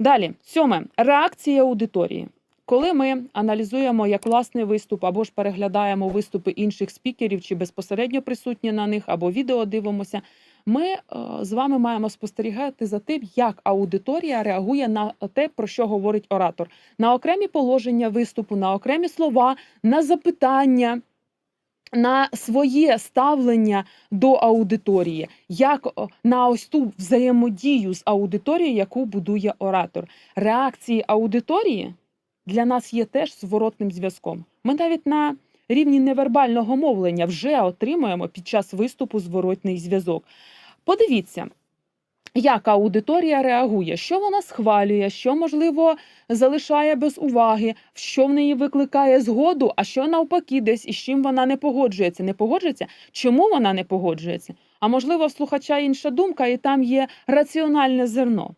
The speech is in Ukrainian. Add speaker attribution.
Speaker 1: Далі, сьоме реакція аудиторії. Коли ми аналізуємо як власний виступ або ж переглядаємо виступи інших спікерів, чи безпосередньо присутні на них, або відео дивимося, ми е, з вами маємо спостерігати за тим, як аудиторія реагує на те, про що говорить оратор, на окремі положення виступу, на окремі слова, на запитання. На своє ставлення до аудиторії, як на ось ту взаємодію з аудиторією, яку будує оратор. Реакції аудиторії для нас є теж зворотним зв'язком. Ми навіть на рівні невербального мовлення вже отримуємо під час виступу зворотний зв'язок. Подивіться, як аудиторія реагує, що вона схвалює, що можливо залишає без уваги, що в неї викликає згоду, а що навпаки, десь із чим вона не погоджується. Не погоджується? Чому вона не погоджується? А можливо, в слухача інша думка, і там є раціональне зерно.